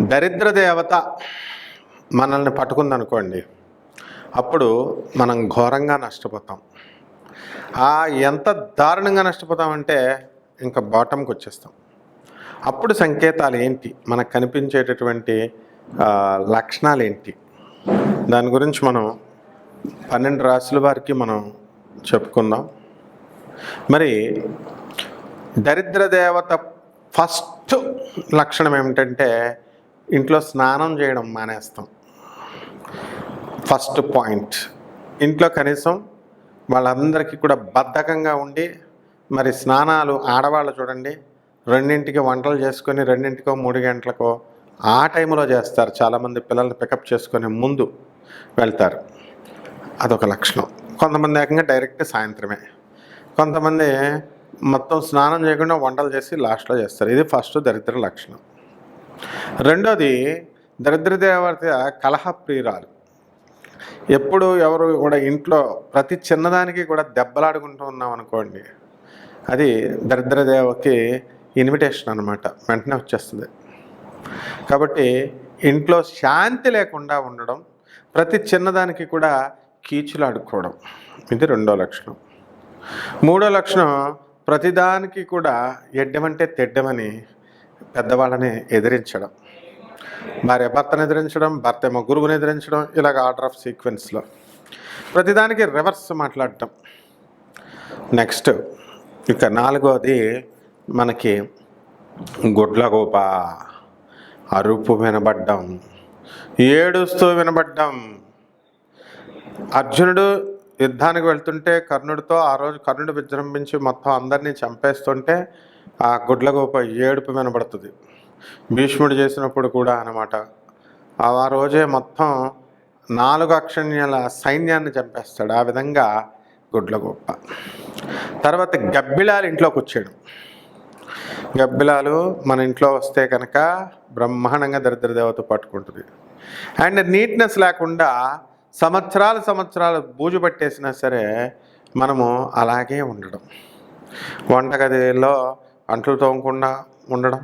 దరిద్ర దేవత మనల్ని పట్టుకుందనుకోండి అప్పుడు మనం ఘోరంగా నష్టపోతాం. ఆ ఎంత దారుణంగా నష్టపోతామంటే ఇంకా బాటంకి వచ్చేస్తాం. అప్పుడు సంకేతాలు ఏంటి? మనకు కనిపించేటటువంటి లక్షణాలు ఏంటి? దాని గురించి మనం పన్నెండు రాశుల వారికి మనం చెప్పుకుందాం. మరి దరిద్ర దేవత ఫస్ట్ లక్షణం ఏమిటంటే ఇంట్లో స్నానం చేయడం మానేస్తాం. First point. ఇంట్లో కనీసం వాళ్ళందరికీ కూడా బద్ధకంగా ఉండి మరి స్నానాలు ఆడవాళ్ళు చూడండి రెండింటికి వంటలు చేసుకొని రెండింటికో మూడు గంటలకో ఆ టైంలో చేస్తారు. చాలామంది పిల్లల్ని పికప్ చేసుకునే ముందు వెళ్తారు. అదొక లక్షణం. కొంతమంది ఏకంగా డైరెక్ట్ సాయంత్రమే. కొంతమంది మొత్తం స్నానం చేయకుండా వంటలు చేసి లాస్ట్లో చేస్తారు. ఇది ఫస్ట్ దరిద్ర లక్షణం. రెండోది దరిద్ర దేవత కలహ ప్రియురాలు. ఎప్పుడు ఎవరు కూడా ఇంట్లో ప్రతి చిన్నదానికి కూడా దెబ్బలాడుకుంటూ ఉన్నాం అనుకోండి అది దరిద్ర దేవకి ఇన్విటేషన్ అనమాట వెంటనే వచ్చేస్తుంది. కాబట్టి ఇంట్లో శాంతి లేకుండా ఉండడం ప్రతి చిన్నదానికి కూడా కీచులాడుకోవడం ఇది రెండో లక్షణం. మూడో లక్షణం ప్రతిదానికి కూడా ఎడ్డమంటే తెడ్డమని పెద్దవాళ్ళని ఎదిరించడం భార్య భర్తను ఎదిరించడం భర్త ఏమో గురువుని ఎదిరించడం ఇలాగ ఆర్డర్ ఆఫ్ సీక్వెన్స్లో. ప్రతిదానికి రివర్స్ మాట్లాడటం. నెక్స్ట్ ఇక నాలుగోది మనకి గుడ్లగోప అరుపు వినబడ్డం ఏడుస్తూ వినబడ్డం. అర్జునుడు యుద్ధానికి వెళ్తుంటే కర్ణుడితో ఆ రోజు కర్ణుడు విజృంభించి మొత్తం అందరినీ చంపేస్తుంటే ఆ గుడ్లగోప ఏడుపు వినబడుతుంది. భీష్ముడు చేసినప్పుడు కూడా అనమాట ఆ రోజే మొత్తం నాలుగు అక్షణ్యాల సైన్యాన్ని చంపేస్తాడు ఆ విధంగా గుడ్లగోప. తర్వాత గబ్బిలాలు ఇంట్లోకి వచ్చాడు. గబ్బిలాలు మన ఇంట్లో వస్తే కనుక బ్రహ్మాండంగా దరిద్ర దేవత పట్టుకుంటుంది. అండ్ నీట్నెస్ లేకుండా సంవత్సరాలు సంవత్సరాలు బూజు పట్టేసినా సరే మనము అలాగే ఉండడం. వంటగదిలో అంట్లు తోమకుండా ఉండడం.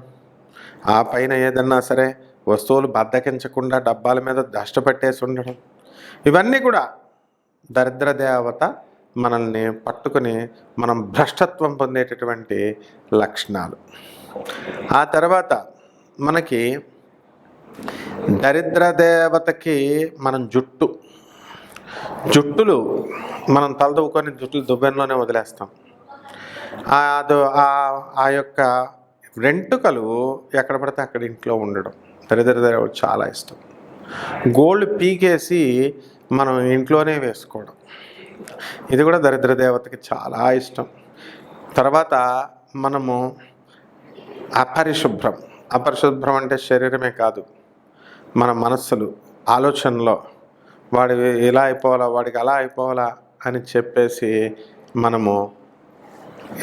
ఆ పైన ఏదన్నా సరే వస్తువులు బద్దకించకుండా డబ్బాల మీద దష్ట పెట్టేసి ఉండడం. ఇవన్నీ కూడా దరిద్ర దేవత మనల్ని పట్టుకుని మనం భ్రష్టత్వం పొందేటటువంటి లక్షణాలు. ఆ తర్వాత మనకి దరిద్ర దేవతకి మనం జుట్టు జుట్టులు మనం తలదవ్వుకొని జుట్టులు దువ్వెనలోనే వదిలేస్తాం. ఆ ఆ- యొక్క వెంట్రుకలు ఎక్కడ పడితే అక్కడ ఇంట్లో ఉండడం. దరిద్ర చాలా ఇష్టం. గోల్డ్ పీకేసి మనం ఇంట్లోనే వేసుకోవడం. ఇది కూడా దరిద్ర దేవతకి చాలా ఇష్టం. తర్వాత మనము అపరిశుభ్రం. అపరిశుభ్రం అంటే శరీరమే కాదు మన మనస్సులు ఆలోచనలో వాడి ఇలా అయిపోవాలా వాడికి అలా అయిపోవాలా అని చెప్పేసి మనము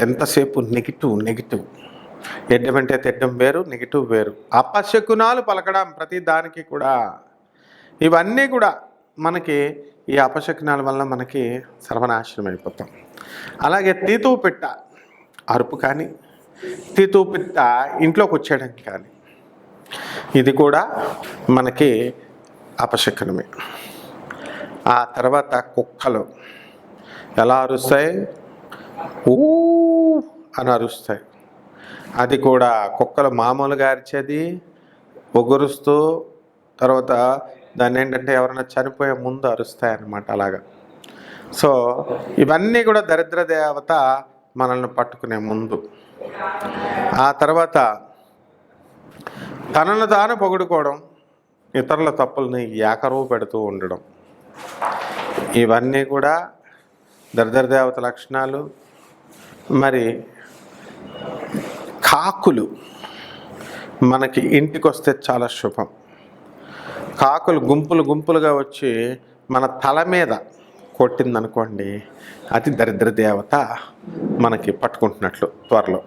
ఎంతసేపు నెగిటివ్ నెగిటివ్? ఎడ్డమంటే తెడ్డం వేరు నెగిటివ్ వేరు. అపశకునాలు పలకడం ప్రతి దానికి కూడా. ఇవన్నీ కూడా మనకి ఈ అపశకునాల వల్ల మనకి సర్వనాశనం అయిపోతాం. అలాగే తీతువు పిట్ట అరుపు కానీ తీతువు పిట్ట ఇంట్లోకి వచ్చేయడం కానీ ఇది కూడా మనకి అపశకునమే. ఆ తర్వాత కుక్కలు ఎలా అరుస్తాయి? ఊ అని అరుస్తాయి. అది కూడా కుక్కలు మామూలుగా అరిచేది ఒగురుస్తూ తర్వాత దాన్ని ఏంటంటే ఎవరైనా చనిపోయే ముందు అరుస్తాయి అన్నమాట అలాగా. సో ఇవన్నీ కూడా దరిద్ర దేవత మనల్ని పట్టుకునే ముందు. ఆ తర్వాత తనను తాను పొగుడుకోవడం ఇతరుల తప్పుల్ని ఏకరువు పెడుతూ ఉండడం. ఇవన్నీ కూడా దరిద్ర దేవత లక్షణాలు. మరి కాకులు మనకి ఇంటికి వస్తే చాలా శుభం. కాకులు గుంపులు గుంపులుగా వచ్చి మన తల మీద కొట్టిందనుకోండి అది దరిద్ర దేవత మనకి పట్టుకుంటున్నట్లు త్వరలో.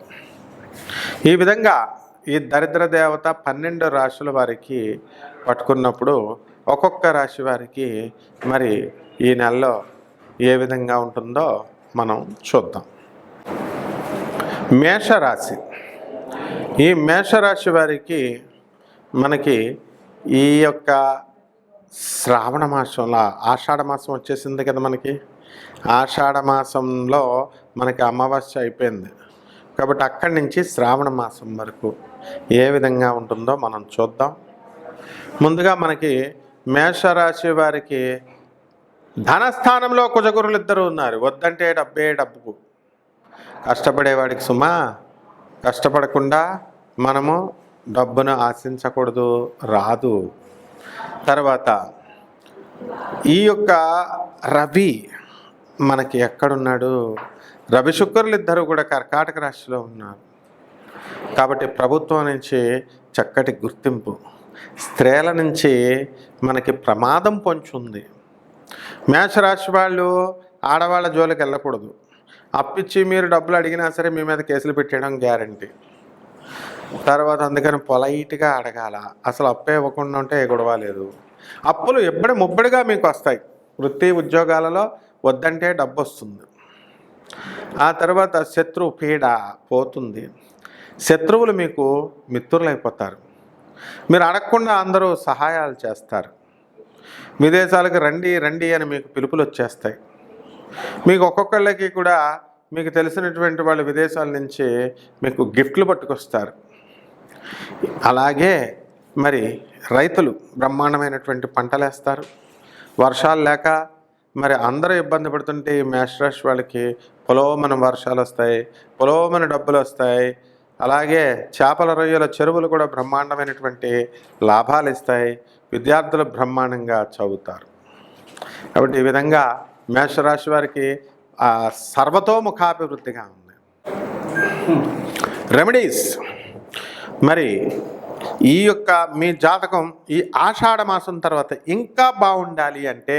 ఈ విధంగా ఈ దరిద్ర దేవత పన్నెండు రాశుల వారికి పట్టుకున్నప్పుడు ఒక్కొక్క రాశి వారికి మరి ఈ నెలలో ఏ విధంగా ఉంటుందో మనం చూద్దాం. మేషరాశి. ఈ మేషరాశి వారికి మనకి ఈ యొక్క శ్రావణ మాసంలో ఆషాఢ మాసం వచ్చేసింది కదా మనకి. ఆషాఢ మాసంలో మనకి అమావాస్య అయిపోయింది. కాబట్టి అక్కడి నుంచి శ్రావణ మాసం వరకు ఏ విధంగా ఉంటుందో మనం చూద్దాం. ముందుగా మనకి మేషరాశి వారికి ధనస్థానంలో కుజగురులు ఇద్దరు ఉన్నారు. వద్దంటే డబ్బే డబ్బుకు. కష్టపడేవాడికి సుమా కష్టపడకుండా మనము డబ్బును ఆశించకూడదు రాదు. తర్వాత ఈ యొక్క రవి మనకి ఎక్కడున్నాడు? రవి శుక్రులు ఇద్దరు కూడా కర్కాటక రాశిలో ఉన్నారు. కాబట్టి ప్రభుత్వం నుంచి చక్కటి గుర్తింపు. స్త్రీల నుంచి మనకి ప్రమాదం పొంచుంది. మేషరాశి వాళ్ళు ఆడవాళ్ళ జోలికి వెళ్ళకూడదు. అప్పిచ్చి మీరు డబ్బులు అడిగినా సరే మీ మీద కేసులు పెట్టేయడం గ్యారంటీ. తర్వాత అందుకని పొలైట్గా అడగాల. అసలు అప్పే ఇవ్వకుండా ఉంటే ఏ గొడవ లేదు. అప్పులు ఎప్పటి ముబ్బడిగా మీకు వస్తాయి. వృత్తి ఉద్యోగాలలో వద్దంటే డబ్బు వస్తుంది ఆ తర్వాత శత్రు పీడ పోతుంది. శత్రువులు మీకు మిత్రులైపోతారు. మీరు అడగకుండా అందరూ సహాయాలు చేస్తారు. విదేశాలకు రండి రండి అని మీకు పిలుపులు వచ్చేస్తాయి. మీకు ఒక్కొక్కళ్ళకి కూడా మీకు తెలిసినటువంటి వాళ్ళు విదేశాల నుంచి మీకు గిఫ్ట్లు పట్టుకొస్తారు. అలాగే మరి రైతులు బ్రహ్మాండమైనటువంటి పంటలు వేస్తారు. వర్షాలు లేక మరి అందరూ ఇబ్బంది పడుతుంటే ఈ మేషరాశి వాళ్ళకి పొలోమన వర్షాలు వస్తాయి పొలోమన డబ్బులు వస్తాయి అలాగే చేపల రొయ్యల చెరువులు కూడా బ్రహ్మాండమైనటువంటి లాభాలు ఇస్తాయి విద్యార్థులు బ్రహ్మాండంగా చదువుతారు. కాబట్టి ఈ విధంగా మేషరాశి వారికి సర్వతోముఖాభివృద్ధిగా ఉంది. రెమెడీస్. మరి ఈ యొక్క మీ జాతకం ఈ ఆషాఢ మాసం తర్వాత ఇంకా బాగుండాలి అంటే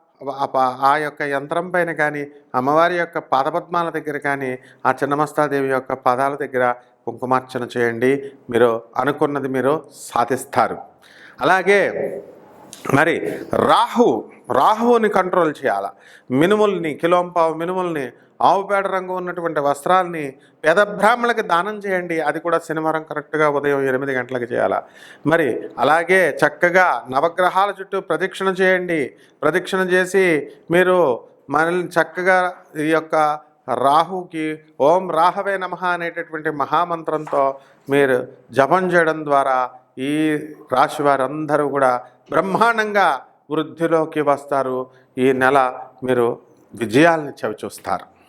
ఆ ప- ఆ యొక్క యంత్రం పైన కానీ అమ్మవారి యొక్క పాదపద్మాల దగ్గర కానీ ఆ చిన్నమస్తాదేవి యొక్క పాదాల దగ్గర కుంకుమార్చన చేయండి. మీరు అనుకున్నది మీరు సాధిస్తారు. అలాగే మరి రాహు రాహువుని కంట్రోల్ చేయాల? మినుముల్ని కిలోంపావు మినుముల్ని ఆవు పేడ రంగు ఉన్నటువంటి వస్త్రాల్ని పేద బ్రాహ్మణులకి దానం చేయండి. అది కూడా శనివారం కరెక్ట్గా ఉదయం ఎనిమిది గంటలకు చేయాల? మరి అలాగే చక్కగా నవగ్రహాల చుట్టూ ప్రదక్షిణ చేయండి. ప్రదక్షిణ చేసి మీరు మనల్ని చక్కగా ఈ యొక్క రాహుకి ఓం రాహవే నమ అనేటటువంటి మహామంత్రంతో మీరు జపం చేయడం ద్వారా ఈ రాశి వారందరూ కూడా బ్రహ్మాండంగా వృద్ధిలోకి వస్తారు. ఈ నెల మీరు విజయాల్ని చవి చూస్తారు